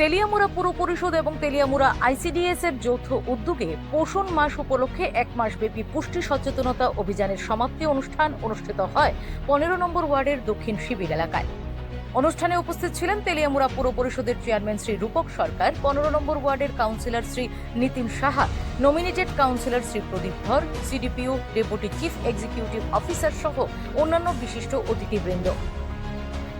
তেলিয়ামুড়া পুর পরিষদ এবং তেলিয়ামুড়া আইসিডিএস এর যৌথ উদ্যোগে পোষণ মাস উপলক্ষে এক মাসব্যাপী পুষ্টি সচেতনতা অভিযানের সমাপ্তি অনুষ্ঠান অনুষ্ঠিত হয় পনেরো নম্বর ওয়ার্ডের দক্ষিণ শিবির এলাকায়। অনুষ্ঠানে উপস্থিত ছিলেন তেলিয়ামুড়া পুর পরিষদের চেয়ারম্যান শ্রী রূপক সরকার, পনেরো নম্বর ওয়ার্ডের councillor Shri Nitin Saha, nominated councillor Shri Pradip Dhar, C D P O, deputy chief executive officer সহ অন্যান্য বিশিষ্ট অতিথিবৃন্দ।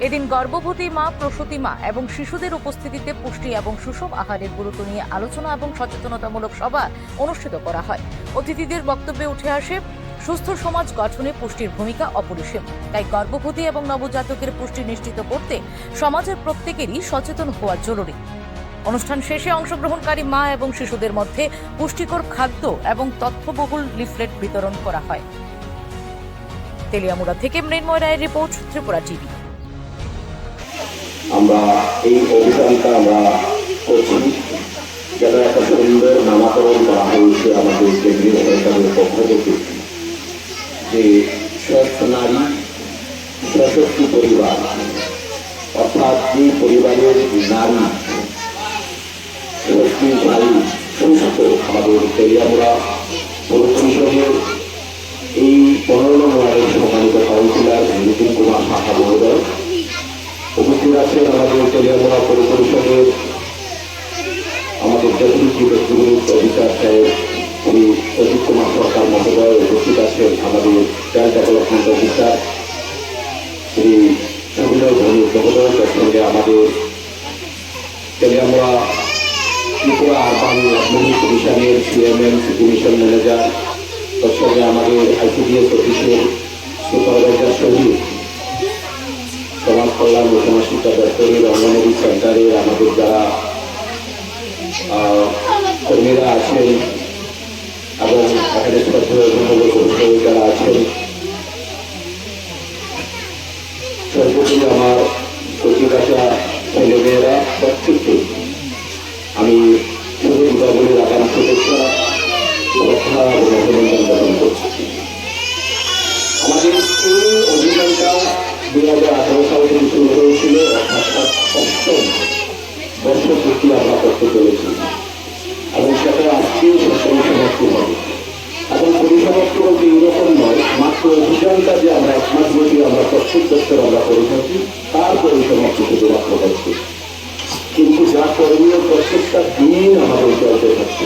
এদিন গর্ভবতী মা, প্রসূতি মা এবং শিশুদের উপস্থিতিতে পুষ্টি এবং সুষম আহারের গুরুত্ব নিয়ে আলোচনা এবং সচেতনতামূলক সভা অনুষ্ঠিত করা হয়। অতিথিদের বক্তব্যে উঠে আসে, সুস্থ সমাজ গঠনে পুষ্টির ভূমিকা অপরিসীম। তাই গর্ভবতী এবং নবজাতকের পুষ্টি নিশ্চিত করতে সমাজের প্রত্যেকেরই সচেতন হওয়া জরুরি। অনুষ্ঠান শেষে অংশগ্রহণকারী মা এবং শিশুদের মধ্যে পুষ্টিকর খাদ্য এবং তথ্যবহুল লিফলেট বিতরণ করা হয়। তেলিয়ামুড়া থেকে মৃন্ময় রায়ের রিপোর্ট, ত্রিপুরা টিভি। আমরা এই অভিযানটা আমরা করছি। যেন একটা সুন্দর নামাকরণ করা হয়েছে আমাদের কেন্দ্রীয় সরকারের পক্ষ থেকে। যে সুস্থ নারী সশক্তি পরিবার, অর্থাৎ যে পরিবারের নারী শক্তিশালী সুস্থ আমাদের তেলিয়ামুড়া পৌর পরিষদের এই পনেরো নম্বরের সম্মানিত কাউন্সিলর নিতিন কুমার শাখা মহোদয় উপস্থিত আছেন আমাদের তেলিয়ামোড়া পৌর পরিষদের আমাদের ডেপুটি ব্যক্তিগত অফিসার সাহেব শ্রী অজিত কুমার সরকার মহোদয় উপস্থিত আছেন আমাদের child development officer. Shri Subinoy Dhani মহোদয় তার সঙ্গে আমাদের তেলিয়ামোড়া ত্রিপুরা আরবান অ্যাডমিনিস্ট্রেশনের সিএমএম সিটি মিশন ম্যানেজার তার সঙ্গে আমাদের আইসিডিএস অফিসের সুপারভাইজার সহিত সমাজ কল্যাণ ও সমাজ শিক্ষা দপ্তরের অঙ্গনবাড়ি সেন্টারের আমাদের যারা কর্মীরা আছেন এবং এখানে যারা আছেন সর্বোপরি আমার প্রতিকাশা ছেলেমেয়েরা প্রত্যেককে আমি শুভ দীপাবলির আগাম অভিনন্দন জ্ঞাপন করছি। বর্ষ পূর্তি আমরা করতে চলেছি। এবং সেটা আজকেও পরিসমাপ্তি হবে। এবং পরিসমাপ্ত বলতে এরকম নয়, মাত্র অভিযানটা যে আমরা এক মাস ব্যাপী আমরা প্রত্যেক বছর আমরা করে থাকি, তার পরিসমাপ্তি শুধুমাত্র হচ্ছে কিন্তু যা করণীয় প্রত্যেকটা দিন আমাদের চলতে থাকছে।